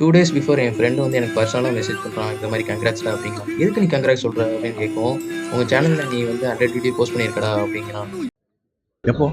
Two days before என் friend வந்து எனக்கு பர்சனலாக மெசேஜ் பண்ணுறான் இந்த மாதிரி கங்க்ராட்ஸ்டா அப்படிங்கிறான். எதுக்கு நீ கங்க்ராட்ஸ் சொல்கிற அப்படின்னு கேட்கும் உங்கள் சேனலில் நீ வந்து ஹண்ட்ரட் வீடியோ போஸ்ட் பண்ணியிருக்கடா அப்படிங்கிறான். எப்போ?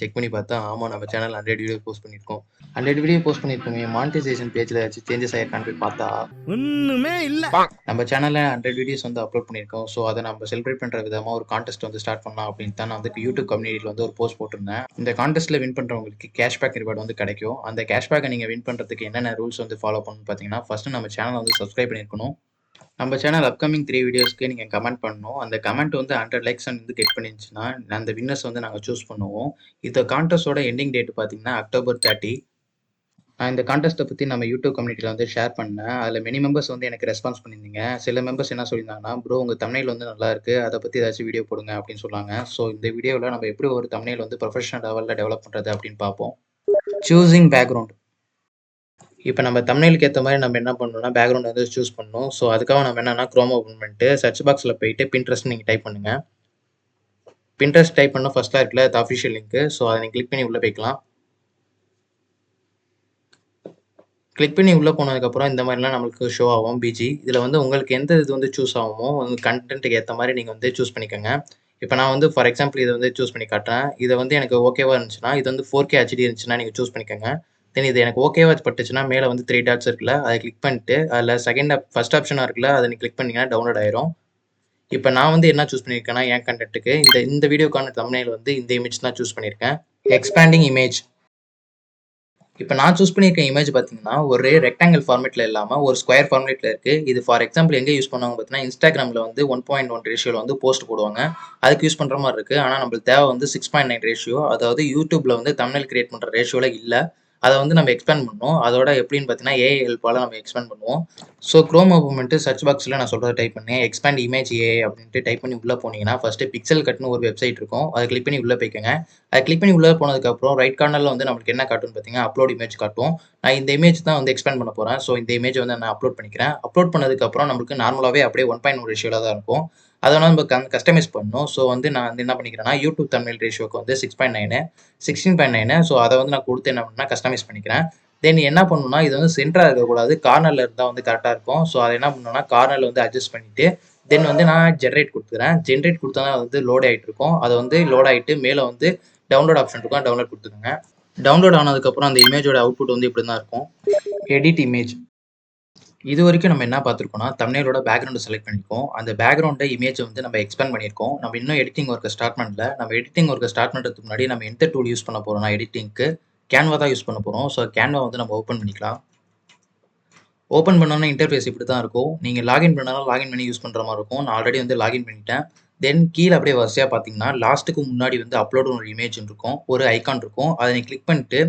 செக் பண்ணி பார்த்தா ஆமாம் நம்ம சேனல் ஹண்ட்ரட் வீடியோ போஸ்ட் பண்ணியிருக்கோம். ஹண்ட்ரட் வீடியோ போஸ்ட் பண்ணியிருக்கோமே மானிட்டைசேஷன் பேஜில் ஏதாச்சும் சேஞ்சஸ் ஆயிருக்கான்னு போய் பார்த்தா ஒண்ணுமே இல்ல. நம்ம சேனலில் ஹண்ட்ரட் வீடியோஸ் வந்து அப்லோட் பண்ணியிருக்கோம். ஸோ அதை நம்ம செலிப்ரேட் பண்ணுற விதமாக ஒரு கான்டெஸ்ட் வந்து ஸ்டார்ட் பண்ணலாம் அப்படின்னு தான் நான் வந்து யூடியூப் கம்யூனிட்டியில் வந்து ஒரு போஸ்ட் போட்டிருந்தேன். இந்த கான்டெஸ்ட்டில் வின் பண்ணுறவங்களுக்கு கேஷ்பேக் ரிவார்டு வந்து கிடைக்கும். அந்த கேஷ்பேக்கை நீங்கள் வின் பண்ணுறதுக்கு என்னென்ன ரூல்ஸ் வந்து ஃபாலோ பண்ணணும் பார்த்தீங்கன்னா ஃபஸ்ட்டு நம்ம சேனல் வந்து சப்ஸ்கிரைப் பண்ணியிருக்கணும். நம்ம சேனல் அப்கமிங் த்ரீ வீடியோஸ்க்கு நீங்கள் கமெண்ட் பண்ணணும். அந்த கமெண்ட் வந்து ஹண்ட்ரட் லைக்ஸ் வந்து கெட் பண்ணிருந்துச்சுன்னா அந்த வின்னர்ஸ் வந்து நாங்கள் சூஸ் பண்ணுவோம். இந்த கான்டெஸ்டோட எண்டிங் டேட் பார்த்தீங்கன்னா அக்டோபர் தேர்ட்டி நான் இந்த கான்டெஸ்ட்டை பற்றி நம்ம யூடியூப் கம்யூனிட்டியில் வந்து ஷேர் பண்ணேன். அதில் மெனி மெம்பர்ஸ் வந்து எனக்கு ரெஸ்பான்ஸ் பண்ணியிருந்தீங்க. சில மெம்பர்ஸ் என்ன சொல்லியிருந்தாங்கன்னா ப்ரோ உங்கள் தமிழில் வந்து நல்லா இருக்குது அதை பற்றி ஏதாச்சும் வீடியோ போடுங்க அப்படின்னு சொன்னாங்க. ஸோ இந்த வீடியோவில் நம்ம எப்படி ஒரு தமிழில் வந்து ப்ரொஃபஷனல் லெவலில் டெவலப் பண்ணுறது அப்படின்னு பார்ப்போம். சூஸிங் பேக்ரவுண்ட் இப்போ நம்ம தமிழுக்கு ஏற்ற மாதிரி நம்ம என்ன பண்ணணும்னா பேக்ரவுண்ட் வந்து சூஸ் பண்ணணும். ஸோ அதுக்காக நம்ம என்னென்னா க்ரோம் ஓப்பன் பண்ணிட்டு சர்ச் பாக்ஸில் போயிட்டு பின்ட்ரெஸ்ட் நீங்கள் டைப் பண்ணுங்க. பின்ட்ரெஸ்ட் டைப் பண்ண ஃபர்ஸ்ட்டாக இருக்குல்ல அது அஃபிஷியல் லிங்க்கு ஸோ அதை நீங்கள் கிளிக் பண்ணி உள்ளே போய்க்கலாம். கிளிக் பண்ணி உள்ளே போனதுக்கப்புறம் இந்த மாதிரிலாம் நம்மளுக்கு ஷோ ஆகும். பிஜி இதில் வந்து உங்களுக்கு எந்த இது வந்து சூஸ் ஆகுமோ உங்கள் கண்டென்ட்டுக்கு ஏற்ற மாதிரி நீங்கள் வந்து சூஸ் பண்ணிக்கோங்க. இப்போ நான் வந்து ஃபார் எக்ஸாம்பிள் இதை வந்து சூஸ் பண்ணி காட்டுறேன். இதை வந்து எனக்கு ஓகேவாக இருந்துச்சுன்னா இது வந்து ஃபோர் கே ஹெச்டி இருந்துச்சுன்னா நீங்கள் சூஸ் பண்ணிக்கோங்க. தென் இது எனக்கு ஓகேவா பட்டுச்சுன்னா மேலே வந்து த்ரீ டாட்ஸ் இருக்குல்ல அதை கிளிக் பண்ணிட்டு அதில் செகண்ட் ஆப் ஃபர்ஸ்ட் ஆப்ஷனாக இருக்குல்ல அதை நீங்கள் கிளிக் பண்ணிங்கன்னா டவுன்லோட் ஆயிரும். இப்போ நான் வந்து என்ன சூஸ் பண்ணியிருக்கேன்னா என் கண்டென்ட்டுக்கு இந்த இந்த வீடியோக்கான தமிழில் வந்து இந்த இமேஜ் தான் சூஸ் பண்ணியிருக்கேன். எக்ஸ்பேண்டிங் இமேஜ் இப்போ நான் சூஸ் பண்ணியிருக்க இமேஜ் பார்த்தீங்கன்னா ஒரு ரெக்டாங்கிள் ஃபார்மேட்டில் இல்லாமல் ஒரு ஸ்கொயர் ஃபார்மேட்டில் இருக்குது இது ஃபார் எக்ஸாம்பிள் எங்கே யூஸ் பண்ணுவாங்க பார்த்தீங்கன்னா இன்ஸ்டாகிராமில் வந்து ஒன் பாயிண்ட் ஒன் ரேஷியோவில் வந்து போஸ்ட் போடுவாங்க. அதுக்கு யூஸ் பண்ணுற மாதிரி இருக்குது ஆனால் நம்மளுக்கு தேவை வந்து சிக்ஸ் பாயிண்ட் நைன் ரேஷியோ அதாவது யூடியூப்பில் வந்து தமிழ் கிரியேட் பண்ணுற ரேஷியோவில் இல்லை. அதை வந்து நம்ம எக்ஸ்பேண்ட் பண்ணணும் அதோட எப்படின்னு பார்த்தீங்கன்னா ஏஐ ஹெல்ப்பால் நம்ம எக்ஸ்பேண்ட் பண்ணுவோம். ஸோ க்ரோம் ஓப்பன் சர்ச் பாக்ஸில் நான் சொல்கிறத டைப் பண்ணேன். எக்ஸ்பேண்ட் இமேஜ் ஏ அப்படின்ட்டு டைப் பண்ணி உள்ளே போனீங்கன்னா ஃபஸ்ட்டு பிக்சல் கட்னு ஒரு வெப்சைட் இருக்கும். அதை கிளிக் பண்ணி உள்ளே போய்க்கோங்க. அதை கிளிக் பண்ணி உள்ளே போனதுக்கப்புறம் ரைட் கார்னரில் வந்து நம்மளுக்கு என்ன காட்டும் பார்த்தீங்கன்னா அப்லோட் இமேஜ் காட்டும். நான் இந்த இமேஜ் தான் வந்து எக்ஸ்பேண்ட் பண்ண போகிறேன் ஸோ இந்த இமேஜ் வந்து நான் அப்லோட் பண்ணிக்கிறேன். அப்லோட் பண்ணதுக்கப்புறம் நம்மளுக்கு நார்மலாகவே அப்படியே ஒன் பாயிண்ட் ஒன் ரேஷியோவில் தான் இருக்கும். அதை வந்து நம்ம கஸ்டமைஸ் பண்ணணும். ஸோ வந்து நான் வந்து என்ன பண்ணிக்கிறேன்னா யூடியூப் தமிழ் ரேஷியோக்கு வந்து six point nine sixteen point nine so அதை வந்து நான் கொடுத்து என்ன பண்ணால் கஸ்டமைஸ் பண்ணிக்கிறேன். தென் என்ன பண்ணணும்னா இது வந்து சென்டராக இருக்கக்கூடாது. கார்னரில் இருந்தால் வந்து கரெக்டாக இருக்கும். ஸோ அதை என்ன பண்ணணும்னா கார்னரில் வந்து அட்ஜஸ்ட் பண்ணிவிட்டு தென் வந்து நான் ஜென்ரேட் கொடுத்துக்கிறேன். ஜென்ரேட் கொடுத்தா தான் வந்து லோட் ஆகிட்டு இருக்கும். அது வந்து லோட் ஆகிட்டு மேலே வந்து டவுன்லோட் ஆப்ஷன் இருக்கும். டவுன்லோட் கொடுத்துக்கோங்க. டவுன்லோட் ஆனதுக்கப்புறம் அந்த இமேஜோட அவுட்புட் வந்து இப்படி தான் இருக்கும். எடிட் இமேஜ் இது வரைக்கும் நம்ம என்ன பார்த்துருக்கோம்னா தமிழோட பேக்ரவுண்ட் செலக்ட் பண்ணியிருக்கோம். அந்த பேக்ரவுண்டை இமேஜை வந்து நம்ம எக்ஸ்பேண்ட் பண்ணியிருக்கோம். நம்ம இன்னும் எடிட்டிங் ஒர்க்கை ஸ்டார்ட் பண்ணல. நம்ம எடிட்டிங் ஒர்க்கை ஸ்டார்ட் பண்ணுறதுக்கு முன்னாடி நம்ம எந்த டூல் யூஸ் பண்ண போகிறோம்னா எடிட்டிங்க்கு கேன்வா தான் யூஸ் பண்ண போகிறோம் ஸோ கேன்வா வந்து நம்ம ஓப்பன் பண்ணிக்கலாம். ஓப்பன் பண்ணோன்னா இன்டர்ஃபேஸ் இப்படி தான் இருக்கும். நீங்கள் லாகின் பண்ணாலும் லாகின் பண்ணி யூஸ் பண்ணுற மாதிரி இருக்கும். நான் ஆல்ரெடி வந்து லாகின் பண்ணிட்டேன். தென் கீழே அப்படியே வரிசையாக பார்த்தீங்கன்னா லாஸ்ட்டுக்கு முன்னாடி வந்து அப்லோட் ஒரு இமேஜ் இருக்கும். ஒரு ஐக்கான் இருக்கும். அதை நீங்கள் கிளிக் பண்ணிட்டு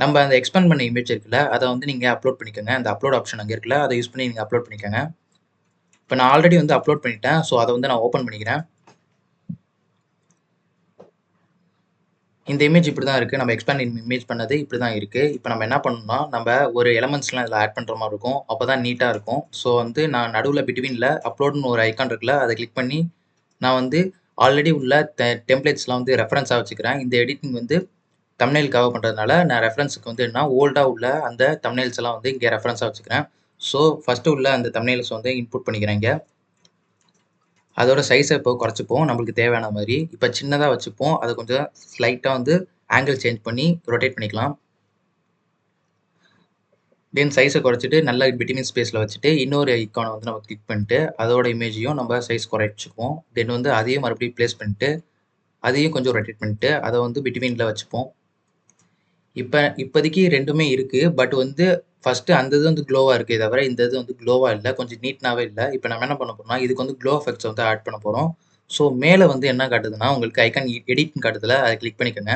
நம்ம அந்த எக்ஸ்பேண்ட் பண்ண இமேஜ் இருக்குல்ல அதை வந்து நீங்கள் அப்லோட் பண்ணிக்கோங்க. அந்த அப்லோட் ஆப்ஷன் அங்கே இருக்குல்ல அதை யூஸ் பண்ணி நீங்கள் அப்லோட் பண்ணிக்கோங்க. இப்போ நான் ஆல்ரெடி வந்து அப்லோட் பண்ணிட்டேன் ஸோ அதை வந்து நான் ஓப்பன் பண்ணிக்கிறேன். இந்த இமேஜ் இப்படி தான் இருக்குது நம்ம எக்ஸ்பேண்ட் இமேஜ் பண்ணது இப்படி தான் இருக்குது இப்போ நம்ம என்ன பண்ணணும்னா நம்ம ஒரு எலமெண்ட்ஸ்லாம் இதில் ஆட் பண்ணுற மாதிரி இருக்கும். அப்போ தான் நீட்டாக இருக்கும். ஸோ வந்து நான் நடுவில் பிட்வீனில் அப்லோடுன்னு ஒரு ஐக்கான் இருக்குல்ல அதை கிளிக் பண்ணி நான் வந்து ஆல்ரெடி உள்ள டெம்ப்ளேட்ஸ்லாம் வந்து ரெஃபரன்ஸாக வச்சுக்கிறேன். இந்த எடிட்டிங் வந்து தமிழ்காக பண்ணுறதுனால நான் ரெஃபரன்ஸுக்கு வந்து என்ன ஓல்டாக உள்ள அந்த தமிழ்ஸ் எல்லாம் வந்து இங்கே ரெஃபரன்ஸாக வச்சுக்கிறேன். ஸோ ஃபஸ்ட்டு உள்ள அந்த தமிழ்ஸ் வந்து இன்புட் பண்ணிக்கிறேன் இங்கே. அதோட சைஸை இப்போ குறைச்சிப்போம். நம்மளுக்கு தேவையான மாதிரி. இப்போ சின்னதாக வச்சுப்போம். அதை கொஞ்சம் ஸ்லைட்டாக வந்து ஆங்கிள் சேஞ்ச் பண்ணி ரொட்டேட் பண்ணிக்கலாம். தென் சைஸை குறைச்சிட்டு நல்ல பிட்வீன் ஸ்பேஸில் வச்சுட்டு இன்னொரு ஐக்கானை வந்து நம்ம கிளிக் பண்ணிட்டு அதோட இமேஜையும் நம்ம சைஸ் குறைச்சிப்போம் தென் வந்து அதையும் மறுபடியும் ப்ளேஸ் பண்ணிட்டு அதையும் கொஞ்சம் ரொட்டேட் பண்ணிட்டு அதை வந்து பிட்வீனில் வச்சுப்போம். இப்போ இப்போதைக்கு ரெண்டுமே இருக்குது பட் வந்து ஃபஸ்ட்டு அந்த இது வந்து க்ளோவாக இருக்கே தவிர இந்த இது வந்து க்ளோவாக இல்லை. கொஞ்சம் நீட்னாவே இல்லை. இப்போ நம்ம என்ன பண்ண போகிறோம்னா இதுக்கு வந்து க்ளோ எஃபெக்ட்ஸ் வந்து ஆட் பண்ண போகிறோம் ஸோ மேலே வந்து என்ன காட்டுதுன்னா உங்களுக்கு ஐக்கான் எடிட்னு e-, காட்டுதில் அதை கிளிக் பண்ணிக்கோங்க.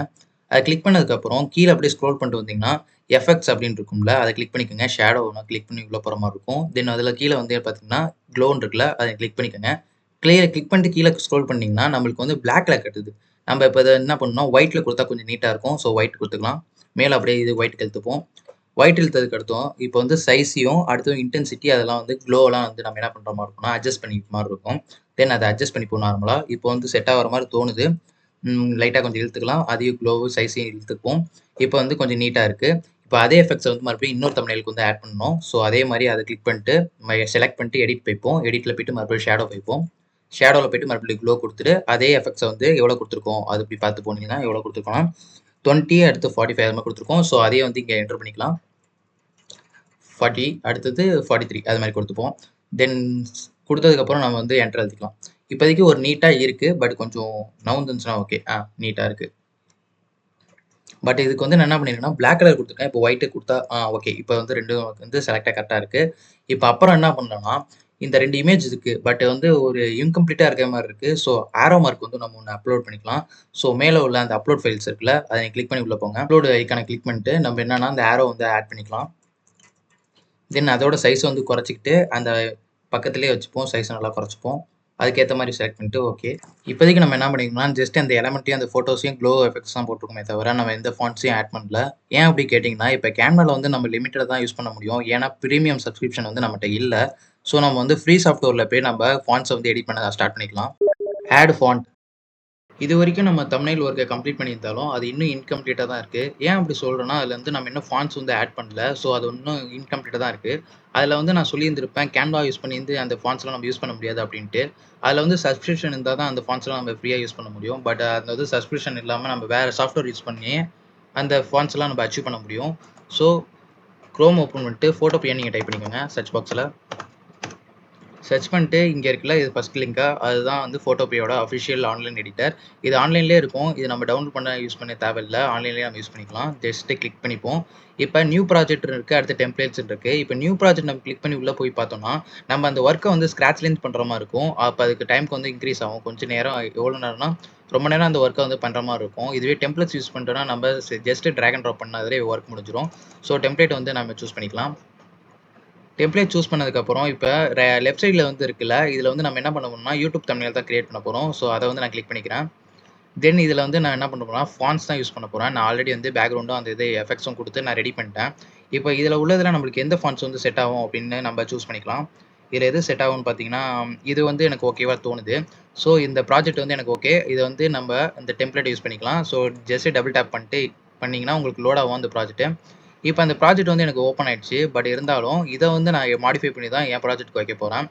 அதை கிளிக் பண்ணதுக்கப்புறம் கீழே அப்படியே ஸ்க்ரோல் பண்ணிட்டு வந்தீங்கன்னா எஃபெக்ட்ஸ் அப்படின்னு இருக்கும்ல அதை கிளிக் பண்ணிக்கோங்க. ஷேடோ ஒன்று கிளிக் பண்ணி உள்ள போகிற மாதிரி இருக்கும். தென் அதில் கீழே வந்து பார்த்தீங்கன்னா க்ளோன் இருக்குல்ல அதை கிளிக் பண்ணிக்கோங்க. கிளியர் கிளிக் பண்ணிட்டு கீழே ஸ்க்ரோல் பண்ணிங்கன்னா நம்மளுக்கு வந்து பிளாக்ல கட்டுது. நம்ம இப்போ இதை என்ன பண்ணணும் ஒயிட்டில் கொடுத்தா கொஞ்சம் நீட்டாக இருக்கும். ஸோ ஒயிட் கொடுத்துக்கலாம். மேலே அப்படியே இது ஒயிட் கழுத்துப்போம் ஒயிட் இழுத்ததுக்கு அடுத்தும் இப்போ வந்து சைஸையும் அடுத்து இன்டென்சிட்டி அதெல்லாம் வந்து க்ளோலாம் வந்து நம்ம என்ன பண்ணுற மாதிரி இருக்கும்னா அட்ஜஸ்ட் பண்ணிக்க மாதிரி இருக்கும். தென் அதை அட்ஜஸ்ட் பண்ணிப்போம் நார்மலாக இப்போ வந்து செட் ஆகிற மாதிரி தோணுது. லைட்டாக கொஞ்சம் இழுத்துக்கலாம். அதையும் க்ளோவும் சைஸையும் இழுத்துப்போம் இப்போ வந்து கொஞ்சம் நீட்டாக இருக்குது இப்போ அதே எஃபெக்ட்ஸை வந்து மறுபடியும் இன்னொரு தம்ப்நெயிலுக்கு வந்து ஆட் பண்ணணும். ஸோ அதே மாதிரி அதை கிளிக் பண்ணிட்டு செலக்ட் பண்ணிட்டு எடிட் வைப்போம். எடிட்டில் போயிட்டு மறுபடியும் ஷேடோ வைப்போம். ஷேடோவில் போயிட்டு மறுபடியும் க்ளோ கொடுத்துட்டு அதே எஃபெக்ட்ஸை வந்து எவ்வளோ கொடுத்துருக்கோம்? அது இப்படி பார்த்து போனீங்கன்னா எவ்வளோ கொடுத்துருக்கோம் டுவெண்ட்டி அடுத்து ஃபார்ட்டி ஃபைவ் அது மாதிரி கொடுத்துருக்கோம். ஸோ அதையே வந்து இங்கே என்டர் பண்ணிக்கலாம். ஃபார்ட்டி அடுத்தது ஃபார்ட்டி த்ரீ அது மாதிரி கொடுத்துப்போம். தென் கொடுத்ததுக்கப்புறம் நம்ம வந்து என்டர் எழுதிக்கலாம். இப்போதைக்கு ஒரு நீட்டாக இருக்குது பட் கொஞ்சம் நவுந்துச்சுன்னா ஓகே ஆ நீட்டாக இருக்குது பட் இதுக்கு வந்து நான் என்ன பண்ணியிருக்கேன்னா பிளாக் கலர் கொடுத்துருக்கேன். இப்போ ஒயிட்டு கொடுத்தா ஆ ஓகே இப்போ வந்து ரெண்டும் வந்து செலக்டாக கரெக்டாக இருக்குது இப்போ அப்புறம் என்ன பண்ணலாம்னா இந்த ரெண்டு இமேஜ் இருக்குது பட் வந்து ஒரு இன்கம்ப்ளீட்டாக இருக்கிற மாதிரி இருக்குது ஸோ ஆரோ மார்க் வந்து நம்ம ஒன்று அப்லோட் பண்ணிக்கலாம். ஸோ மேலே உள்ள அந்த அப்லோட் ஃபைல்ஸ் இருக்குல்ல அதை கிளிக் பண்ணி உள்ளே போங்க. அப்லோடு ஐக்கான கிளிக் பண்ணிட்டு நம்ம என்னன்னா அந்த ஆரோ வந்து ஆட் பண்ணிக்கலாம். தென் அதோட சைஸ் வந்து குறைச்சிக்கிட்டு அந்த பக்கத்துலேயே வச்சுப்போம். சைஸ் நல்லா குறைச்சிப்போம். அதுக்கேற்ற மாதிரி செலக்ட் பண்ணிட்டு ஓகே இப்போதைக்கு நம்ம என்ன பண்ணிக்கலாம்? ஜஸ்ட் அந்த எலமெண்ட்டையும் அந்த ஃபோட்டோஸையும் க்ளோ எஃபெக்ட்ஸ் தான் போட்டிருக்கோமே தவிர நம்ம எந்த ஃபாண்ட்ஸையும் ஆட் பண்ணல. ஏன் அப்படி கேட்டிங்கன்னா இப்போ கேமராவில் வந்து நம்ம லிமிட்டட் தான் யூஸ் பண்ண முடியும். ஏன்னா ப்ரீமியம் சப்ஸ்கிரிப்ஷன் வந்து நம்மகிட்ட இல்லை. ஸோ நம்ம வந்து ஃப்ரீ சாஃப்ட்வேரில் போய் நம்ம ஃபாண்ட்ஸை வந்து எடிட் பண்ண ஸ்டார்ட் பண்ணிக்கலாம். ஆட் ஃபாண்ட் இது வரைக்கும் நம்ம தமிழ் ஒர்க்கை கம்ப்ளீட் பண்ணியிருந்தாலும் அது இன்னும் இன்கம்ப்ளீட்டாக தான் இருக்குது ஏன் அப்படி சொல்கிறேன்னா அதில் வந்து நம்ம இன்னும் ஃபாண்ட்ஸ் வந்து ஆட் பண்ணல. ஸோ அது இன்னும் இன்கம்ப்ளீட்டாக தான் இருக்குது அதில் வந்து நான் சொல்லியிருந்திருப்பேன் கேன்வா யூஸ் பண்ணியிருந்து அந்த ஃபாண்ட்ஸ்லாம் நம்ம யூஸ் பண்ண முடியாது அப்படின்ட்டு. அதில் வந்து சப்ஸ்கிரிப்ஷன் இருந்தால் தான் அந்த ஃபாண்ட்ஸ்லாம் நம்ம ஃப்ரீயாக யூஸ் பண்ண முடியும். பட் அந்த வந்து சப்ஸ்கிரிப்ஷன் இல்லாமல் நம்ம வேறு சாஃப்ட்வேர் யூஸ் பண்ணி அந்த ஃபாண்ட்ஸ்லாம் நம்ம அச்சீவ் பண்ண முடியும். ஸோ க்ரோம் ஓப்பன் பண்ணிட்டு ஃபோட்டோ பிஎன் நீங்கள் டைப் பண்ணிக்கோங்க சர்ச் பாக்ஸில் சர்ச் பண்ணிட்டு இங்கே இருக்குல்ல இது ஃபஸ்ட் லிங்காக அதுதான் வந்து ஃபோட்டோபியோட அஃபிஷியல் ஆன்லைன் எடிட்டர் இது ஆன்லைன்லேயே இருக்கும். இது நம்ம டவுன்லோட் பண்ண யூஸ் பண்ண தேவையில்லை. ஆன்லைன்லேயே நம்ம யூஸ் பண்ணிக்கலாம். ஜஸ்ட்டு கிளிக் பண்ணிப்போம். இப்போ நியூ ப்ராஜெக்ட் இருக்குது அடுத்த டெம்ப்ளேட்ஸ் இருக்குது இப்போ நியூ ப்ராஜெக்ட் நம்ம கிளிக் பண்ணி உள்ளே போய் பார்த்தோம்னா நம்ம அந்த ஒர்க்கை வந்து ஸ்க்ராட்ச்லேருந்து பண்ணுற மாதிரி இருக்கும். அப்போ அதுக்கு டைமுக்கு வந்து இன்க்ரீஸ் ஆகும். கொஞ்சம் நேரம் எவ்வளோ நேரம்னா ரொம்ப நேரம் அந்த ஒர்க்கை வந்து பண்ணுற மாதிரி இருக்கும். இதுவே டெம்ப்ளேட்ஸ் யூஸ் பண்ணிட்டோம்னா நம்ம ஜஸ்ட் ட்ராக் அண்ட் ட்ராப் பண்ணாதே ஒர்க் முடிஞ்சிடும் ஸோ டெம்ப்ளேட் வந்து நம்ம சூஸ் பண்ணிக்கலாம். டெம்ப்ளேட் சூஸ் பண்ணதுக்கப்புறம் இப்போ லெஃப்ட் சைடில் வந்து இருக்குல்ல இதில் வந்து நம்ம என்ன பண்ண யூடியூப் தமிழில் தான் கிரியேட் பண்ண போகிறோம் ஸோ அதை வந்து நான் கிளிக் பண்ணிக்கிறேன். தென் இதில் வந்து நான் என்ன பண்ண போகிறேன் ஃபான்ஸ் தான் யூஸ் பண்ண போகிறேன் நான் ஆல்ரெடி வந்து பேக்ரவுண்டும் அந்த இது எஃபெக்ட்ஸும் கொடுத்து நான் ரெடி பண்ணிட்டேன். இப்போ இதில் உள்ளதில் நம்மளுக்கு எந்த ஃபான்ஸ் வந்து செட் ஆகும் அப்படின்னு நம்ம சூஸ் பண்ணிக்கலாம். இதில் எது செட் ஆகும்னு பார்த்தீங்கன்னா இது வந்து எனக்கு ஓகேவா தோணுது. ஸோ இந்த ப்ராஜெக்ட் வந்து எனக்கு ஓகே இதை வந்து நம்ம இந்த டெம்ப்ளேட் யூஸ் பண்ணிக்கலாம். ஸோ ஜஸ்ட் டபுள் டேப் பண்ணிட்டு பண்ணிங்கன்னா உங்களுக்கு லோட் ஆகும் அந்த ப்ராஜெக்ட்டு இப்போ அந்த ப்ராஜெக்ட் வந்து எனக்கு ஓப்பன் ஆயிடுச்சு. பட் இருந்தாலும் இதை வந்து நான் மாடிஃபை பண்ணி தான் என் ப்ராஜெக்ட்க்கு வைக்க போகிறேன்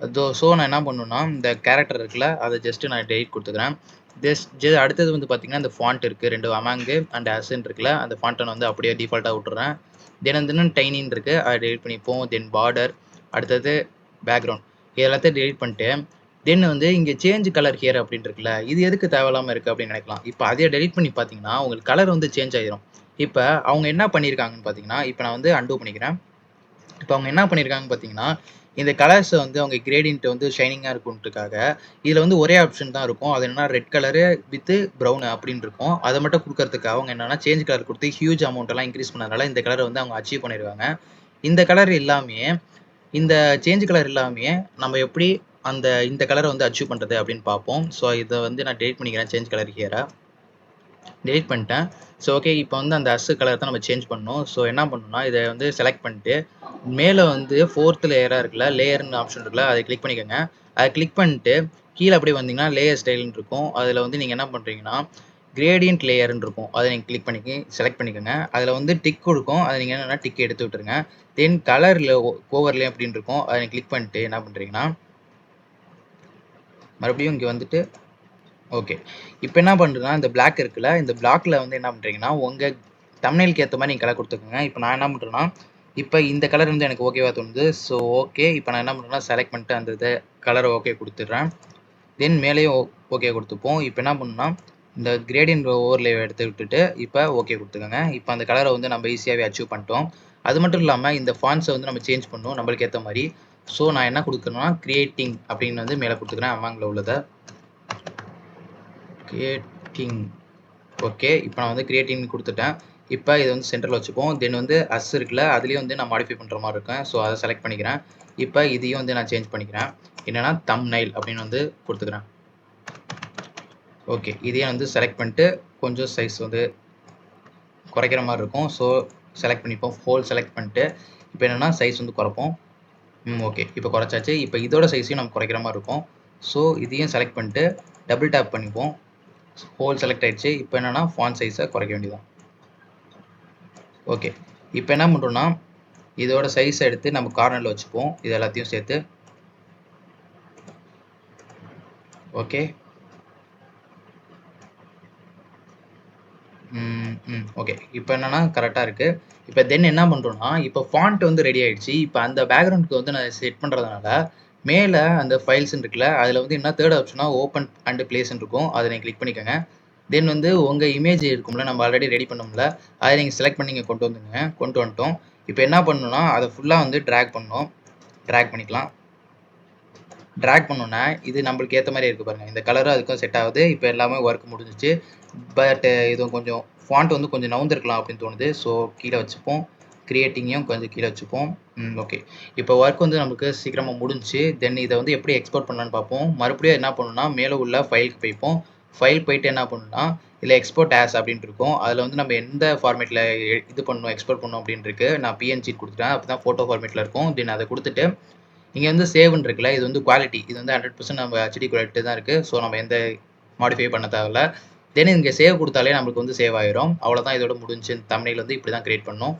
தோ ஸோ நான் என்ன பண்ணணும்னா இந்த கேரக்டர் இருக்குல்ல அதை ஜஸ்ட்டு நான் டெலிட் கொடுத்துக்கிறேன். ஜஸ்ட் ஜெ அடுத்தது வந்து பார்த்தீங்கன்னா இந்த ஃபாண்ட் இருக்குது ரெண்டு அமாங்கு அண்ட் அசன் இருக்குல்ல அந்த ஃபாண்ட்டை நான் வந்து அப்படியே டிஃபால்ட்டாக விட்டுறேன். தினம் தினம் டைனின் இருக்குது அதை டெலிட் பண்ணிப்போம். தென் பார்டர் அடுத்தது பேக்ரவுண்ட் இது எல்லாத்தையும் டெலிட் பண்ணிட்டு தென் வந்து இங்கே சேஞ்ச் கலர் ஹியர் அப்படின்னு இருக்குல்ல இது எதுக்கு தேவையில்லாமல் இருக்குது அப்படின்னு நினைக்கலாம். இப்போ அதையே டெலிட் பண்ணி பார்த்தீங்கன்னா உங்களுக்கு கலர் வந்து சேஞ்ச் ஆயிரும். இப்போ அவங்க என்ன பண்ணியிருக்காங்கன்னு பார்த்தீங்கன்னா இப்போ நான் வந்து அண்டூ பண்ணிக்கிறேன். இப்போ அவங்க என்ன பண்ணியிருக்காங்கன்னு பார்த்தீங்கன்னா இந்த கலர்ஸை வந்து அவங்க கிரேடியன்ட் வந்து ஷைனிங்காக இருக்குன்றதுக்காக இதில் வந்து ஒரே ஆப்ஷன் தான் இருக்கும். அது என்னன்னா ரெட் கலரு வித்து ப்ரௌனு அப்படின்னு இருக்கும். அதை மட்டும் கொடுக்கறதுக்கு அவங்க என்னன்னா சேஞ்ச் கலர் கொடுத்து ஹியூஜ் அமௌண்ட்டெல்லாம் இன்க்ரீஸ் பண்ணதுனால இந்த கலரை வந்து அவங்க அச்சீவ் பண்ணியிருக்காங்க இந்த கலர் இல்லாமையே இந்த சேஞ்ச் கலர் இல்லாமையே நம்ம எப்படி அந்த இந்த கலரை வந்து அச்சீவ் பண்ணுறது அப்படின்னு பார்ப்போம். ஸோ இதை வந்து நான் டெலிட் பண்ணிக்கிறேன் சேஞ்ச் கலர் ஹியரை டெலிட் பண்ணிட்டேன். ஸோ ஓகே இப்போ வந்து அந்த அஸ் கலர் தான் நம்ம சேஞ்ச் பண்ணணும். ஸோ என்ன பண்ணணும்னா இதை வந்து செலக்ட் பண்ணிட்டு மேலே வந்து ஃபோர்த் லேயராக இருக்குல்ல லேயர்னு ஆப்ஷன் இருக்குல்ல அதை கிளிக் பண்ணிக்கோங்க. அதை கிளிக் பண்ணிட்டு கீழே அப்படியே வந்தீங்கன்னா லேயர் ஸ்டைல்னு இருக்கும். அதில் வந்து நீங்கள் என்ன பண்ணுறீங்கன்னா கிரேடியன்ட் லேயர்னு இருக்கும். அதை நீங்கள் கிளிக் பண்ணி செலக்ட் பண்ணிக்கோங்க. அதில் வந்து டிக் கொடுக்கும். அதை நீங்கள் என்னென்னா டிக் எடுத்து விட்டுருங்க. தென் கலரில் ஓவர்லே அப்படின்னு இருக்கும். அதை நீங்கள் கிளிக் பண்ணிட்டு என்ன பண்ணுறீங்கன்னா மறுபடியும் இங்கே வந்துட்டு ஓகே இப்போ என்ன பண்ணுறதுன்னா இந்த பிளாக் இருக்குல்ல இந்த பிளாக்ல வந்து என்ன பண்ணுறீங்கன்னா உங்கள் தமிழுக்கு ஏற்ற மாதிரி நீங்கள் கலர் கொடுத்துக்கோங்க. இப்போ நான் என்ன பண்ணுறேன்னா இப்போ இந்த கலர் வந்து எனக்கு ஓகேவா தோணுது. ஸோ ஓகே இப்போ நான் என்ன பண்ணுறேன்னா செலக்ட் பண்ணிட்டு அந்த இதை கலரை ஓகே கொடுத்துட்றேன். தென் மேலேயும் ஓகே கொடுத்துப்போம். இப்போ என்ன பண்ணணும்னா இந்த கிரேடியன்ட் ஓவர்லே எடுத்து விட்டுட்டு இப்போ ஓகே கொடுத்துக்கோங்க. இப்போ அந்த கலரை வந்து நம்ம ஈஸியாகவே அச்சீவ் பண்ணிட்டோம். அது மட்டும் இல்லாமல் இந்த ஃபான்ஸை வந்து நம்ம சேஞ்ச் பண்ணுவோம் நம்மளுக்கு ஏற்ற மாதிரி. ஸோ நான் என்ன கொடுக்குறேன்னா கிரியேட்டிங் அப்படின்னு வந்து மேலே கொடுத்துக்கிறேன் அமாங்கில் உள்ளதை. கிரியேட்டிங் ஓகே இப்போ நான் வந்து கிரியேட்டிங் கொடுத்துட்டேன். இப்போ இதை வந்து சென்டரில் வச்சுப்போம் தென் வந்து அஸ் இருக்குல்ல அதுலேயும் வந்து நான் மாடிஃபை பண்ணுற மாதிரி இருக்கேன். ஸோ அதை செலக்ட் பண்ணிக்கிறேன். இப்போ இதையும் வந்து நான் சேஞ்ச் பண்ணிக்கிறேன். என்னென்னா தம் நைல் அப்படின்னு வந்து கொடுத்துக்கிறேன். ஓகே இதையும் வந்து செலக்ட் பண்ணிட்டு கொஞ்சம் சைஸ் வந்து குறைக்கிற மாதிரி இருக்கும். ஸோ செலக்ட் பண்ணிப்போம். ஹோல் செலக்ட் பண்ணிட்டு இப்போ என்னென்னா சைஸ் வந்து குறைப்போம். ம் ஓகே இப்போ குறைச்சாச்சு. இப்போ இதோட சைஸையும் நம்ம குறைக்கிற மாதிரி இருக்கும். ஸோ இதையும் செலக்ட் பண்ணிட்டு டபுள் டேப் பண்ணிப்போம். ஹோல் செலக்ட் ஆயிடுச்சு. இப்போ என்னென்னா ஃபான் சைஸை குறைக்க வேண்டியதான் ஓகே இப்போ என்ன பண்ணுறோன்னா இதோட சைஸ் எடுத்து நம்ம கார்னரில் வச்சுப்போம். இது எல்லாத்தையும் சேர்த்து. ஓகே ம் ஓகே இப்போ என்னன்னா கரெக்டாக இருக்குது இப்போ தென் என்ன பண்ணுறோன்னா இப்போ ஃபாண்ட் வந்து ரெடி ஆயிடுச்சு. இப்போ அந்த பேக்ரவுண்டுக்கு வந்து நான் செட் பண்ணுறதுனால மேலே அந்த ஃபைல்ஸ் இருக்குல்ல அதில் வந்து என்ன தேர்ட் ஆப்ஷனாக ஓப்பன் அண்ட் பிளேஸ்ன்னு இருக்கும். அதை நீங்கள் கிளிக் பண்ணிக்கோங்க. தென் வந்து உங்கள் இமேஜ் இருக்கும்ல நம்ம ஆல்ரெடி ரெடி பண்ணோம்ல அதை நீங்கள் செலக்ட் பண்ணி இங்கே கொண்டு வந்துங்க கொண்டு வந்துட்டோம். இப்போ என்ன பண்ணணும்னா அதை ஃபுல்லாக வந்து ட்ராக் பண்ணணும். ட்ராக் பண்ணிக்கலாம். ட்ராக் பண்ணோன்னா இது நம்மளுக்கு ஏற்ற மாதிரி இருக்குது பாருங்கள் இந்த கலரும் அதுக்கும் செட் ஆகுது. இப்போ எல்லாமே ஒர்க் முடிஞ்சிச்சு. பட் இது கொஞ்சம் ஃபாண்ட் வந்து கொஞ்சம் நவுந்திருக்கலாம் அப்படின்னு தோணுது. ஸோ கீழே வச்சுப்போம். கிரியேட்டிங்கையும் கொஞ்சம் கீழே வச்சுப்போம். ம் ஓகே இப்போ ஒர்க் வந்து நமக்கு சீக்கிரமாக முடிஞ்சுச்சு. தென் இதை வந்து எப்படி எக்ஸ்போர்ட் பண்ணலான்னு பார்ப்போம். மறுபடியும் என்ன பண்ணணும்னா மேலே உள்ள ஃபைலுக்கு போய்ப்போம். ஃபைல் போயிட்டு என்ன பண்ணணும்னா இதில் எக்ஸ்போர்ட் ஆஸ் அப்படின்ட்டு இருக்கும். அதில் வந்து நம்ம எந்த ஃபார்மேட்டில் இது பண்ணணும் எக்ஸ்போர்ட் பண்ணணும் அப்படின்னு இருக்கு நான் பிஎன்ஜி கொடுத்துட்டேன். அப்போ தான் ஃபோட்டோ ஃபார்மேட்டில் இருக்கும். தென் அதை கொடுத்துட்டு இங்கே வந்து சேவ்னு இருக்குல்ல இது வந்து குவாலிட்டி இது வந்து ஹண்ட்ரட் பர்சன்ட் நம்ம ஹெச்டி குவாலிட்டி தான் இருக்குது ஸோ நம்ம எந்த மாடிஃபை பண்ண தேவையில்ல. தென் இங்கே சேவ் கொடுத்தாலே நம்மளுக்கு வந்து சேவ் ஆயிரும். அவ்வளோதான் இதோட முடிஞ்சு தமிழில் வந்து இப்படி தான் கிரியேட் பண்ணோம்.